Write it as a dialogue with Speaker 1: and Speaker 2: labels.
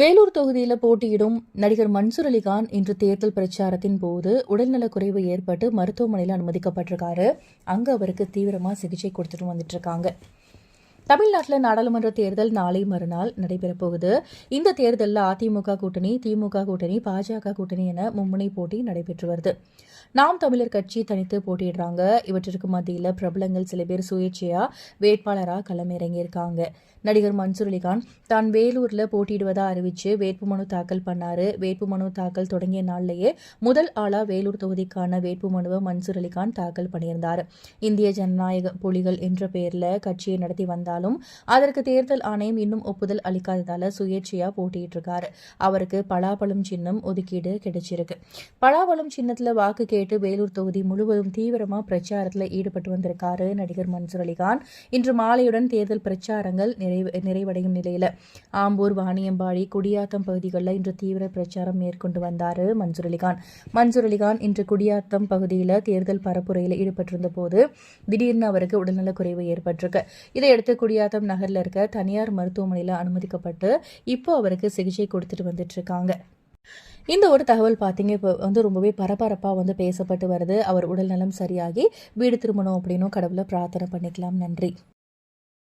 Speaker 1: வேலூர் தொகுதியில் போட்டியிடும் நடிகர் மன்சூர் அலிகான் இன்று தேர்தல் பிரச்சாரத்தின் போது உடல்நலக்குறைவு ஏற்பட்டு மருத்துவமனையில் அனுமதிக்கப்பட்டிருக்காரு. அங்கே அவருக்கு தீவிரமாக சிகிச்சை கொடுத்துட்டு வந்துட்டு இருக்காங்க. தமிழ்நாட்டில் நாடாளுமன்ற தேர்தல் நாளை மறுநாள் நடைபெறப்போகுது இந்த தேர்தலில் அதிமுக கூட்டணி திமுக கூட்டணி பாஜக கூட்டணி என மும்முனை போட்டி நடைபெற்று வருது. நாம் தமிழர் கட்சி தனித்து போட்டியிடுறாங்க. இவற்றிற்கு மத்தியில் பிரபலங்கள் சில பேர் சுயேட்சையா வேட்பாளராக களமிறங்கியிருக்காங்க. நடிகர் மன்சூர் அலிகான் தான் வேலூரில் போட்டியிடுவதா அறிவிச்சு வேட்புமனு தாக்கல் பண்ணாரு. வேட்புமனு தாக்கல் தொடங்கிய நாள்லேயே முதல் ஆளா வேலூர் தொகுதிக்கான வேட்புமனுவை மன்சூர் அலிகான் தாக்கல் பண்ணியிருந்தார். இந்திய ஜனநாயக புலிகள் என்ற பெயரில் கட்சியை நடத்தி வந்தார். இருந்தாலும் அதற்கு தேர்தல் ஆணையம் இன்னும் ஒப்புதல் அளிக்காததால சுயேட்சையா போட்டியிட்டு இருக்காரு அவருக்கு பலாபலம் சின்னம் ஒதுக்கீடு கிடைச்சிருக்கு. பலாபலம் சின்னத்துல வாக்கு கேட்டு வேலூர் தொகுதி முழுவதும் தீவிரமா பிரச்சாரத்துல ஈடுபட்டு வந்திருக்காரு நடிகர் மன்சூர் அலிகான். இன்று மாலையுடன் தேர்தல் பிரச்சாரங்கள் நிறைவடையும் நிலையில ஆம்பூர் வாணியம்பாடி குடியாத்தம் பகுதிகளில் இன்று தீவிர பிரச்சாரம் மேற்கொண்டு வந்தாரு மன்சூர் அலிகான். மன்சூர் அலிகான் இன்று குடியாத்தம் பகுதியில் தேர்தல் பரப்புரையில் ஈடுபட்டிருந்த போது திடீர்னு அவருக்கு உடல்நலக்குறைவு ஏற்பட்டிருக்கு. இதையடுத்து குடியாத்தம் நகரில் இருக்க தனியார் மருத்துவமனையில் அனுமதிக்கப்பட்டு இப்போ அவருக்கு சிகிச்சை கொடுத்துட்டு வந்துட்டு இருக்காங்க. இந்த ஒரு தகவல் பார்த்தீங்க இப்போ வந்து ரொம்பவே பரபரப்பாக வந்து பேசப்பட்டு வருது. அவர் உடல்நலம் சரியாகி வீடு திரும்பணும் அப்படின்னும் கடவுளை பிரார்த்தனை பண்ணிக்கலாம். நன்றி.